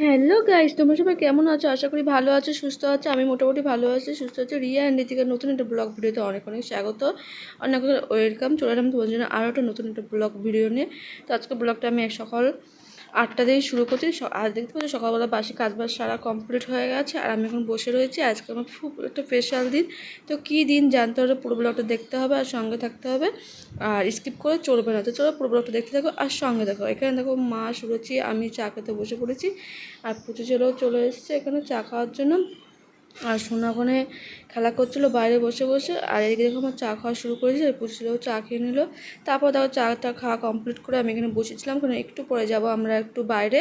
Hello guys তোমরা সবাই কেমন আছো? আশা করি ভালো আছো, সুস্থ আছো। আমি মোটামুটি ভালো আছি, সুস্থ আছি। রিয়া অ্যান্ড ঋতিকার নতুন একটা ব্লগ ভিডিওতে অনেক অনেক স্বাগত। অনেক ওয়েলকাম চলে এলাম তোমার জন্য আরও একটা নতুন একটা ব্লগ ভিডিও নিয়ে। তো আজকে ব্লগটা আমি এক সকাল আটটা দিয়ে শুরু করছি। আজ দেখতে পাচ্ছি সকালবেলা বাসি কাজ বাজ সারা কমপ্লিট হয়ে গেছে। আর আমি এখন বসে রয়েছি। আজকে আমার খুব একটা স্পেশাল দিন। তো কী দিন জানতে হলে পুরো ব্লগটা দেখতে হবে আর সঙ্গে থাকতে হবে। আর স্কিপ করে চলবে না। তো চলো পুরো ব্লগটা দেখতে থাকো আর সঙ্গে দেখো এখানে দেখো মা শুনেছি আমি চা খেতে বসে পড়েছি। আর পুজো ছেলেও চলে এসছে এখানে চা খাওয়ার জন্য। আর সোনা ওখানে খেলা করছিল, বাইরে বসে বসে, আর এদিকে দেখো আমার চা খাওয়া শুরু করেছে আর পুচু চা খেয়ে নিল। তারপর দেখো চাটা খাওয়া কমপ্লিট করে আমি এখানে বসেছিলাম, কারণ একটু পরে যাব আমরা একটু বাইরে।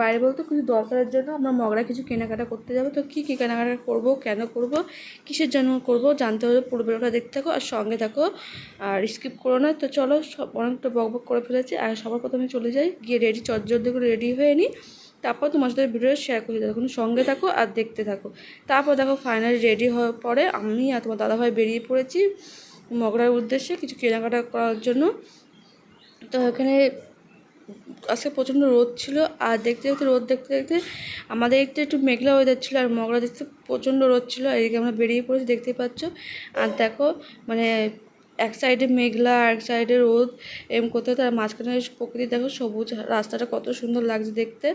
বাইরে বলতে কিছু দরকারের জন্য আমরা মগরা কিছু কেনাকাটা করতে যাব। তো কী কী কেনাকাটা করব, কেন করব, কিসের জন্য করব জানতে হলে পুরো ভিডিওটা দেখতে থাকো, আর সঙ্গে থাকো, আর স্কিপ করো না। তো চলো, সব অনেকটা বক বক করে ফেলেছি, আর সবার প্রথমে চলে যাই, গিয়ে রেডি চটজলদি করে রেডি হয়ে নিই তারপর তোমার সাথে ভিডিও শেয়ার করে দেখো সঙ্গে থাকো আর দেখতে থাকো। তারপর দেখো ফাইনালি রেডি হওয়ার পরে আমি আর তোমার দাদাভাই বেরিয়ে পড়েছি মগরার উদ্দেশ্যে কিছু কেনাকাটা করার জন্য। তো এখানে আজকে প্রচণ্ড রোদ ছিল আর দেখতে দেখতে, রোদ দেখতে দেখতে আমাদের একটু একটু মেঘলা হয়ে যাচ্ছিল আর মগরা দেখতে প্রচণ্ড রোদ ছিল। এদিকে আমরা বেরিয়ে পড়েছি দেখতে পাচ্ছ। আর দেখো মানে এক সাইডে মেঘলা, আর এক সাইডে রোদ। এম করতে তার মাঝখানে প্রকৃতি দেখো, সবুজ। রাস্তাটা কত সুন্দর লাগছে দেখতে।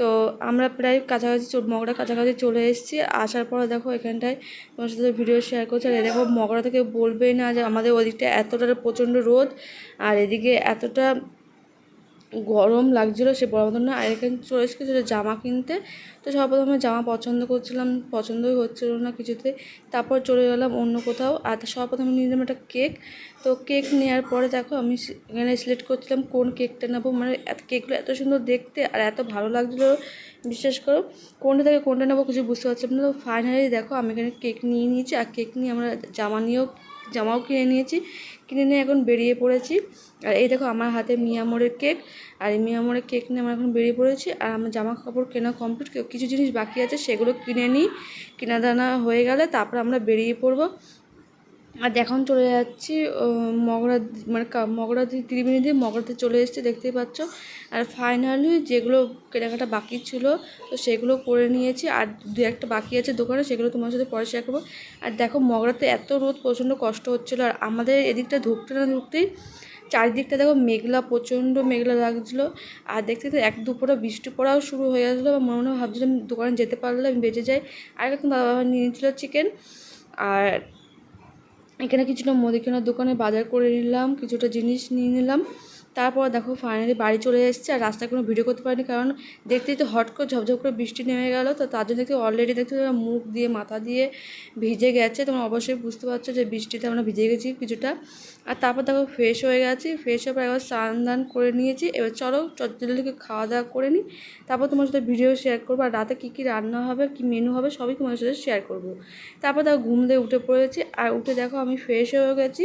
তো আমরা প্রায় কাছাকাছি মগরা কাছাকাছি চলে এসেছি। আসার পর দেখো এখানটায় তোমার সাথে ভিডিও শেয়ার করছে। আর দেখো মগরা থেকে বলবেই না যে আমাদের ওদিকটা এতটা প্রচণ্ড রোদ, আর এদিকে এতটা গরম লাগছিল, সে বড় মতন না। আর এখানে চলে এসেছি জামা কিনতে। তো সর্বপ্রথমে জামা পছন্দ করছিলাম, পছন্দই হচ্ছিল না কিছুতে। তারপর চলে গেলাম অন্য কোথাও। আর সর্বপ্রথমে নিয়ে নিলাম একটা কেক। তো কেক নেওয়ার পরে দেখো, আমি এখানে সিলেক্ট করছিলাম কোন কেকটা নেব। মানে কেকগুলো এত সুন্দর দেখতে আর এত ভালো লাগছিল, বিশ্বাস করো। কোনটা থেকে কোনটা নেব কিছু বুঝতে পারছিলাম না। তো ফাইনালি দেখো, আমি এখানে কেক নিয়ে নিয়েছি। আর কেক নিয়ে আমরা জামা নিয়েও জামাও কিনে নিয়েছি। কিনে নিয়ে এখন বেরিয়ে পড়েছি। আর এই দেখো আমার হাতে মিয়ামোরের কেক। আর এই মিয়ামোরের কেক নিয়ে আমার এখন বেরিয়ে পড়েছি। আর আমার জামা কাপড় কেনা কমপ্লিট কিছু জিনিস বাকি আছে সেগুলো কিনে নিই। কিনা দানা হয়ে গেলে তারপর আমরা বেরিয়ে পড়ব। আর এখন চলে যাচ্ছি মগরা মানে মগরা ত্রিবেণী দিয়ে মগরাতে চলে এসেছি, দেখতেই পাচ্ছ। আর ফাইনালি যেগুলো কেনাকাটা বাকি ছিল, তো সেগুলো করে নিয়েছি। আর দু একটা বাকি আছে দোকানে, সেগুলো তোমার সাথে পরে শেয়ার করব। আর দেখো মগরাতে এত রোদ, প্রচণ্ড কষ্ট হচ্ছিল। আর আমাদের এদিকটা ঢুকতে না ঢুকতেই চারিদিকটা দেখো মেঘলা, প্রচণ্ড মেঘলা লাগছিল। আর দেখতে তো এক দুপুরে বৃষ্টি পড়াও শুরু হয়ে গেছিল বা মনে মনে ভাবছিলাম দোকানে যেতে পারলে আমি বেঁচে যাই। আর এখন দাদা নিয়ে নিয়েছিলো চিকেন আর এখানে কিছুটা মুদিখানার দোকানে বাজার করে নিলাম কিছুটা জিনিস নিয়ে নিলাম। তারপর দেখো ফাইনালি বাড়ি চলে এসেছে আর রাস্তায় কোনো ভিডিও করতে পারিনি কারণ দেখতেই তো হট করে ঝপঝপ করে বৃষ্টি নেমে গেল। তো তার জন্য দেখতে অলরেডি দেখতে মুখ দিয়ে, মাথা দিয়ে ভিজে গেছে। তোমরা অবশ্যই বুঝতে পারছ যে বৃষ্টিতে আমরা ভিজে গেছি কিছুটা। আর তারপর দেখো ফ্রেশ হয়ে গেছি। ফ্রেশ হয়ে একবার স্নান দান করে নিয়েছি। এবার চলো চটজলদিকে খাওয়া দাওয়া করে নিই। তারপর তোমার সাথে ভিডিও শেয়ার করব। আর রাতে কী কী রান্না হবে, কী মেনু হবে, সবই তোমার সাথে শেয়ার করব। তারপর দেখো ঘুম দিয়ে উঠে পড়েছি। আর উঠে দেখো আমি ফ্রেশ হয়ে গেছি।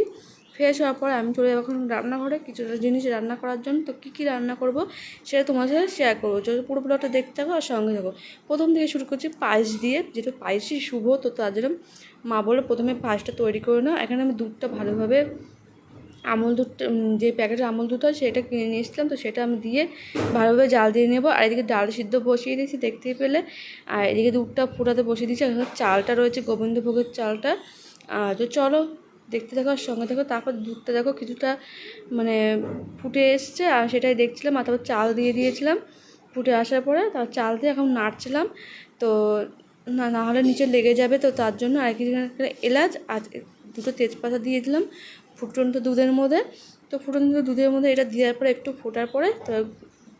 ফ্রেশ হওয়ার পর আমি চলে যাব এখন রান্নাঘরে কিছুটা জিনিস রান্না করার জন্য। তো কী কী রান্না করব সেটা তোমার সাথে শেয়ার করব। যদি পুরো ব্লগটা দেখতে থাকো আর সঙ্গে থাকো। প্রথম থেকে শুরু করছি পায়েস দিয়ে। যেহেতু পায়েসই শুভ, তো তার জন্য মা বলে প্রথমে পায়েসটা তৈরি করে নাও। এখানে আমি দুধটা ভালোভাবে আমল দুধটা যে প্যাকেটের আমল দুধ হয় সেটা কিনে নিয়ে এসেছিলাম। তো সেটা আমি দিয়ে ভালোভাবে জাল দিয়ে নেব। আর এদিকে ডাল সিদ্ধ বসিয়ে দিয়েছি দেখতেই পেলে। আর এদিকে দুধটা ফুটাতে বসিয়ে দিয়েছি। আর চালটা রয়েছে, গোবিন্দভোগের চালটা। তো চলো দেখতে থাকো আর সঙ্গে থাকো, তারপর দুধটা দেখো কিছুটা মানে ফুটে এসছে আর সেটাই দেখছিলাম আর তারপর চাল দিয়ে দিয়েছিলাম। ফুটে আসার পরে তারপর চাল দিয়ে এখন নাড়ছিলাম। তো না না হলে নিচে লেগে যাবে তো তার জন্য আর কিছু এলাচ আর দুটো তেজপাতা দিয়ে দিলাম ফুটন্ত দুধের মধ্যে। তো ফুটন্ত দুধের মধ্যে এটা দেওয়ার পরে একটু ফোটার পরে তো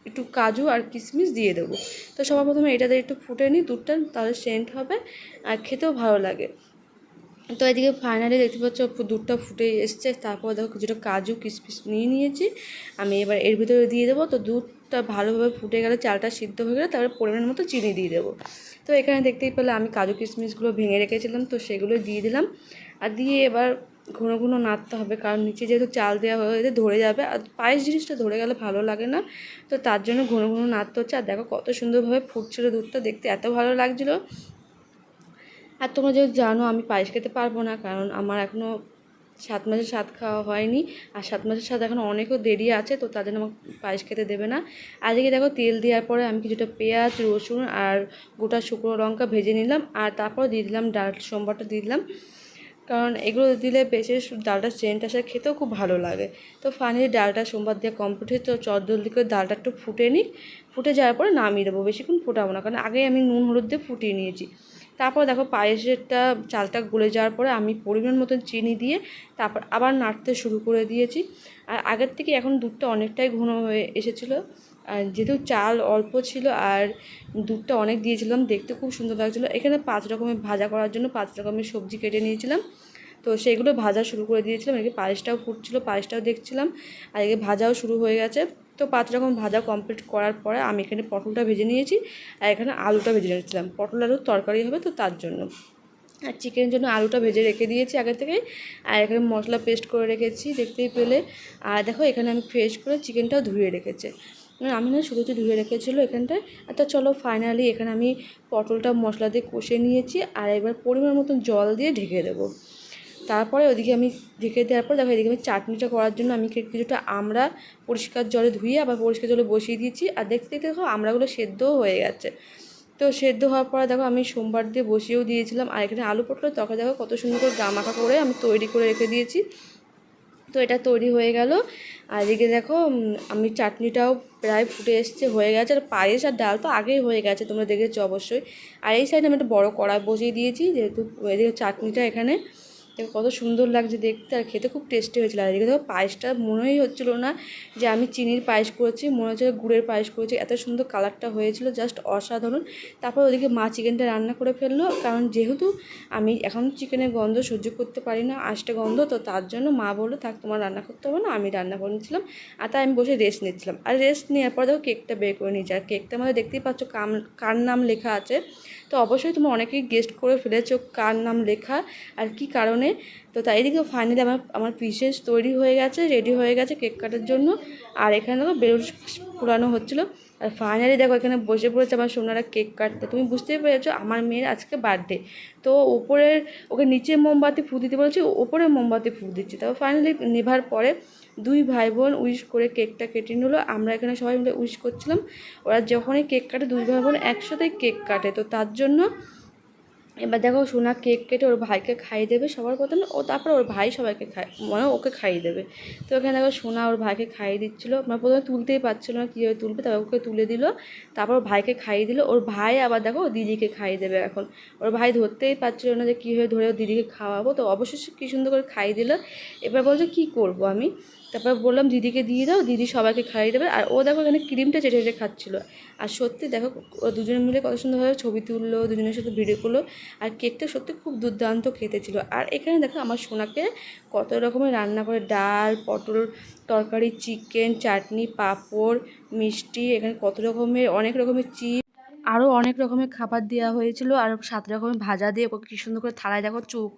একটু কাজু আর কিশমিশ দিয়ে দেবো। তো সবার প্রথমে এটা দিয়ে একটু ফুটে নিই, দুধটা তাহলে সেন্ট হবে আর খেতেও ভালো লাগে। তো এদিকে ফাইনালি দেখতে পাচ্ছ দুধটা ফুটে এসছে। তারপর দেখো কিছুটা কাজু কিশমিশ নিয়ে নিয়েছি। আমি এবার এর ভিতরে দিয়ে দেবো। তো দুধটা ভালোভাবে ফুটে গেলে, চালটা সিদ্ধ হয়ে গেলে তারপরে পরিমাণ মতো চিনি দিয়ে দেবো। তো এখানে দেখতেই পেলে আমি কাজু কিশমিশগুলো ভেঙে রেখেছিলাম, তো সেগুলো দিয়ে দিলাম। আর দিয়ে এবার ঘন ঘন নাড়তে হবে, কারণ নিচে যেহেতু চাল দেওয়া হয়ে ধরে যাবে। আর পায়েস জিনিসটা ধরে গেলে ভালো লাগে না। তো তার জন্য ঘন ঘন নাড়তে হচ্ছে। আর দেখো কত সুন্দরভাবে ফুটছিল দুধটা, দেখতে এত ভালো লাগছিল। আর তোমরা যেহেতু জানো, আমি পায়েস খেতে পারব না, কারণ আমার এখনও সাত মাসের স্বাদ খাওয়া হয়নি। আর সাত মাসের স্বাদ এখন অনেকও দেরি আছে, তো তাদের আমাকে পায়েস খেতে দেবে না। আজকে দেখো তেল দেওয়ার পরে আমি কিছুটা পেঁয়াজ, রসুন আর গোটা শুকনো লঙ্কা ভেজে নিলাম, আর তারপর দিয়ে দিলাম ডাল, সোমবারটা দিয়ে দিলাম। কারণ এগুলো দিলে বেশি ডালটা সেন্ট আসে, খেতেও খুব ভালো লাগে। তো ফাইনালি ডালটা সোমবার দিয়ে কমপ্লিট হয়ে তো জলদি করে ডালটা একটু ফুটে নিই ফুটে যাওয়ার পরে নামিয়ে দেবো, বেশিক্ষণ ফোটাবো না, কারণ আগে আমি নুন, হলুদ দিয়ে ফুটিয়ে নিয়েছি। তারপর দেখো পায়েসেরটা চালটা গলে যাওয়ার পরে আমি পরিমাণ মতন চিনি দিয়ে তারপর আবার নাড়তে শুরু করে দিয়েছি। আর আগের থেকে এখন দুধটা অনেকটাই ঘন হয়ে এসেছিল। আর যেহেতু চাল অল্প ছিল আর দুধটা অনেক দিয়েছিলাম, দেখতে খুব সুন্দর লাগছিল। এখানে পাঁচ রকমের ভাজা করার জন্য পাঁচ রকমের সবজি কেটে নিয়েছিলাম। তো সেগুলো ভাজা শুরু করে দিয়েছিলাম। এদিকে পায়েসটাও ফুটছিলো, পায়েসটাও দেখছিলাম। আর এদিকে ভাজাও শুরু হয়ে গেছে। তো পাঁচ রকম ভাজা কমপ্লিট করার পরে আমি এখানে পটলটা ভেজে নিয়েছি আর এখানে আলুটা ভেজে নিয়েছিলাম। পটল আলুর তরকারি হবে তো তার জন্য। আর চিকেনের জন্য আলুটা ভেজে রেখে দিয়েছি আগে থেকেই আর এখানে মশলা পেস্ট করে রেখেছি, দেখতেই পেলে। আর দেখো এখানে আমি ফ্রেশ করে চিকেনটাও ধুয়ে রেখেছে। মানে আমি না শুধু ধুয়ে রেখেছিলো এখানটায় তো চলো ফাইনালি এখানে আমি পটলটা মশলা দিয়ে কষে নিয়েছি। আর এবার পরিমাণ মতন জল দিয়ে ঢেকে দেবো। তারপরে ওদিকে আমি ঢেকে দেওয়ার পর দেখো এদিকে আমি চাটনিটা করার জন্য আমি কিছুটা আমরা পরিষ্কার জলে ধুয়ে আবার পরিষ্কার জলে বসিয়ে দিয়েছি। আর দেখতে দেখতে দেখো আমড়াগুলো সেদ্ধও হয়ে গেছে। তো সেদ্ধ হওয়ার পরে দেখো আমি সোমবার দিয়ে বসিয়েও দিয়েছিলাম। আর এখানে আলু পটলের তরকারি দেখো কত সুন্দর করে গামাখা করে আমি তৈরি করে রেখে দিয়েছি। তো এটা তৈরি হয়ে গেল। আর এদিকে দেখো আমি চাটনিটাও প্রায় ফুটে এসছে, হয়ে গেছে। আর পায়েস আর ডাল তো আগেই হয়ে গেছে, তোমরা দেখেছ অবশ্যই। আর এই সাইডে আমি একটা বড় কড়াই বসিয়ে দিয়েছি, যেহেতু এদিকে চাটনিটা এখানে দেখো কত সুন্দর লাগছে দেখতে, আর খেতে খুব টেস্টি হয়েছিল। আর এদিকে দেখো পায়েসটা মনেই হচ্ছিল না যে আমি চিনির পায়েস করেছি, মনে হচ্ছে গুড়ের পায়েস করেছি। এত সুন্দর কালারটা হয়েছিল জাস্ট অসাধারণ। তারপর ওদিকে মা চিকেনটা রান্না করে ফেলল, কারণ যেহেতু আমি এখন চিকেনের গন্ধ সহ্য করতে পারি না আষ্টে গন্ধ, তো তার জন্য মা বলল, থাক, তোমার রান্না করতে হবে না, আমি রান্না করে নিচ্ছিলাম। আর তাই আমি বসে রেস্ট নিচ্ছিলাম। আর রেস্ট নেওয়ার পর দেখো কেকটা বের করে নিয়েছি। আর কেকটা আমাদের দেখতেই পাচ্ছ কাম, কার নাম লেখা আছে? তো অবশ্যই তুমি অনেকেই গেস্ট করে ফেলেছো কার নাম লেখা আর কি কারণে। তো তাই দিকে ফাইনালি আমার আমার পিসেস তৈরি হয়ে গেছে রেডি হয়ে গেছে কেক কাটার জন্য। আর এখানে দেখো বেলুন পুরানো হচ্ছিল। আর ফাইনালি দেখো, এখানে বসে পড়েছে আমার সোনারা কেক কাটতে। তুমি বুঝতেই পেরেছ, আমার মেয়ের আজকে বার্থডে তো ওপরের ওকে নিচে মোমবাতি ফু দিতে বলেছি ওপরে মোমবাতি ফু দিচ্ছি। তারপর ফাইনালি নেভার পরে দুই ভাই বোন উইশ করে কেকটা কেটে নিল। আমরা এখানে সবাই মিলে উইশ করছিলাম। ওরা যখনই কেক কাটে, দুই ভাই বোন একসাথে কেক কাটে। তো তার জন্য এবার দেখো সোনা কেক কেটে ওর ভাইকে খাইয়ে দেবে সবার প্রথমে। ও তারপর ওর ভাই সবাইকে খাই মানে ওকে খাইয়ে দেবে। তো এখানে দেখো সোনা ওর ভাইকে খাইয়ে দিচ্ছিল। মানে প্রথমে তুলতেই পারছিলো না কীভাবে তুলবে, তারপর ওকে তুলে দিল। তারপর ওর ভাইকে খাইয়ে দিল। ওর ভাই আবার দেখো দিদিকে খাইয়ে দেবে এখন। ওর ভাই ধরতেই পারছিল না যে কীভাবে ধরে দিদিকে খাওয়াবো। তো অবশ্যই কী সুন্দর করে খাইয়ে দিল। এবার বলছে, কী করব আমি? তারপর বললাম, দিদিকে দিয়ে দাও, দিদি সবাইকে খাইয়ে দেবে। আর ও দেখো এখানে ক্রিমটা চেটে চেটে খাচ্ছিলো। আর সত্যি দেখো দুজনে মিলে কত সুন্দরভাবে ছবি তুললো, দুজনের সাথে ভিডিও করল। আর কেকটা সত্যি খুব দুর্দান্ত খেতে ছিল। আর এখানে দেখো আমার সোনাকে কত রকমের রান্না করে। ডাল, পটল তরকারি চিকেন চাটনি, পাঁপড়, মিষ্টি, এখানে কত রকমের, অনেক রকমের চিপ আরও অনেক রকমের খাবার দেওয়া হয়েছিল। আর সাত রকমের ভাজা দিয়ে কী সুন্দর করে থালায় দেখো চোখ,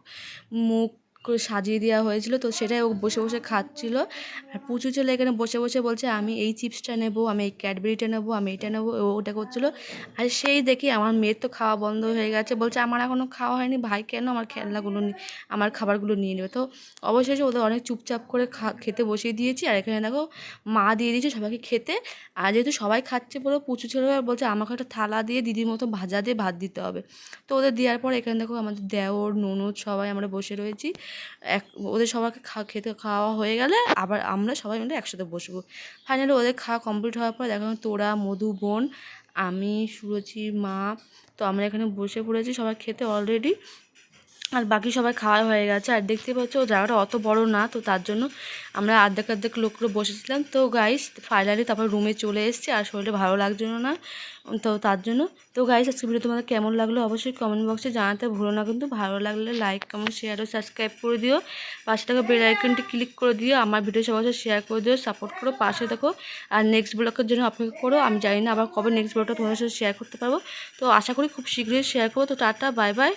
মুখ করে সাজিয়ে দেওয়া হয়েছিল, তো সেটাই ও বসে বসে খাচ্ছিল। আর পুচু ছেলে এখানে বসে বসে বলছে, আমি এই চিপসটা নেব, আমি এই ক্যাডবেরিটা নেব, আমি এটা নেব। ওটা করছিল। আর সেই দেখি আমার মেয়ের তো খাওয়া বন্ধ হয়ে গেছে, বলছে, আমার এখনও খাওয়া হয়নি, ভাই, কেন আমার খেলনাগুলো আমার খাবারগুলো নিয়ে নেবে? তো অবশেষে ওদের অনেক চুপচাপ করে খেতে বসিয়ে দিয়েছি। আর এখানে দেখো, মা দিয়ে দিয়েছে সবাইকে খেতে। আর যেহেতু সবাই খাচ্ছে বলে পুচু ছেলে বলছে, আমাকে একটা থালা দিয়ে, দিদির মতো ভাজা দিয়ে ভাত দিতে হবে। তো ওদের দেওয়ার পর এখানে দেখো আমাদের দেওর, ননদ সবাই আমরা বসে রয়েছি। এক, ওদের সবাইকে খা, খেতে খাওয়া হয়ে গেলে আবার আমরা সবাই মিলে একসাথে বসবো। ফাইনালি ওদের খাওয়া কমপ্লিট হওয়ার পর দেখা তোরা, মধু, বোন, আমি, সুরজি, মা, তো আমরা এখানে বসে পড়েছি সবাই খেতে অলরেডি আর বাকি সবাই খাওয়া হয়ে গেছে। আর দেখতে পাচ্ছ, ও জায়গাটা অত বড় না, তো তার জন্য আমরা আর্ধেক আর্ধেক লোকগুলো বসেছিলাম। তো গাইস ফাইনালি তারপর রুমে চলে এসেছি, আর শরীরটা ভালো লাগছিল না, তো তার জন্য। তো গাইস আজকে ভিডিও তোমাদের কেমন লাগল অবশ্যই কমেন্ট বক্সে জানাতে ভুলো না, কিন্তু ভালো লাগলে লাইক কমেন্ট শেয়ার ও সাবস্ক্রাইব করে দিও। পাশে থাকা বেল আইকনটি ক্লিক করে দিও, আমার ভিডিও সবার সাথে শেয়ার করে দিও সাপোর্ট করো, পাশে দেখো আর নেক্সট ব্লগের জন্য অপেক্ষা করো, আমি জানি না আবার কবে নেক্সট ব্লগটা তোমাদের সাথে শেয়ার করতে পারব। তো আশা করি খুব শীঘ্রই শেয়ার করব, তো টাটা বাই বাই